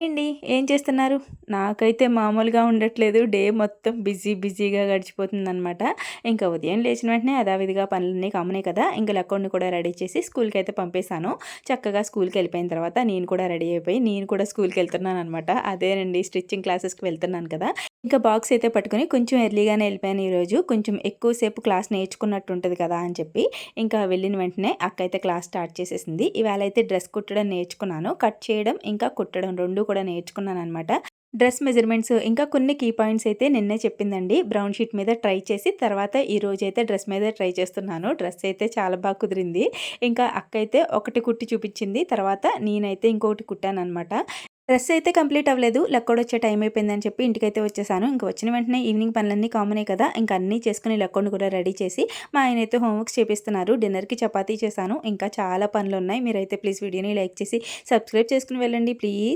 అండి ఏం చేస్తున్నారు? నాకైతే మామూలుగా ఉండట్లేదు. డే మొత్తం బిజీ బిజీగా గడిచిపోతుందనమాట ఇంకా ఉదయం లేచిన వెంటనే అదావిధిగా పనులన్నీ కామనే కదా. ఇంకా లెక్కడిని కూడా రెడీ చేసి స్కూల్కి అయితే పంపేశాను. చక్కగా స్కూల్కి వెళ్ళిపోయిన తర్వాత నేను కూడా రెడీ అయిపోయి నేను కూడా స్కూల్కి వెళ్తున్నాను అనమాట అదేనండి స్టిచ్చింగ్ క్లాసెస్కి వెళ్తున్నాను కదా. ఇంకా బాక్స్ అయితే పట్టుకుని కొంచెం ఎర్లీగానే వెళ్ళిపోయాను ఈరోజు. కొంచెం ఎక్కువసేపు క్లాస్ నేర్చుకున్నట్టు ఉంటుంది కదా అని చెప్పి ఇంకా వెళ్ళిన వెంటనే అక్క అయితే క్లాస్ స్టార్ట్ చేసేసింది. ఇవాళ అయితే డ్రెస్ కుట్టడం నేర్చుకున్నాను. కట్ చేయడం ఇంకా కుట్టడం రెండు కూడా నేర్చుకున్నాను అనమాట డ్రెస్ మెజర్మెంట్స్ ఇంకా కొన్ని కీ పాయింట్స్ అయితే నిన్నే చెప్పిందండి. బ్రౌన్ షీట్ మీద ట్రై చేసి తర్వాత ఈ రోజు అయితే డ్రెస్ మీద ట్రై చేస్తున్నాను. డ్రెస్ అయితే చాలా బాగా కుదిరింది. ఇంకా అక్క అయితే ఒకటి కుట్టి చూపించింది. తర్వాత నేనైతే ఇంకొకటి కుట్టాను అనమాట డ్రెస్ అయితే కంప్లీట్ అవ్వలేదు. లెక్కోడ్ వచ్చే టైం అయిపోయిందని చెప్పి ఇంటికైతే వచ్చేసాను. ఇంకా వచ్చిన వెంటనే ఈవినింగ్ పనులన్నీ కామనే కదా. ఇంకా అన్నీ చేసుకుని లెక్కోడ్ని కూడా రెడీ చేసి మా ఆయన అయితే హోంవర్క్స్ చేపిస్తున్నారు. డిన్నర్కి చపాతీ చేశాను. ఇంకా చాలా పనులు ఉన్నాయి. మీరైతే ప్లీజ్ వీడియోని లైక్ చేసి సబ్స్క్రైబ్ చేసుకుని వెళ్ళండి ప్లీజ్.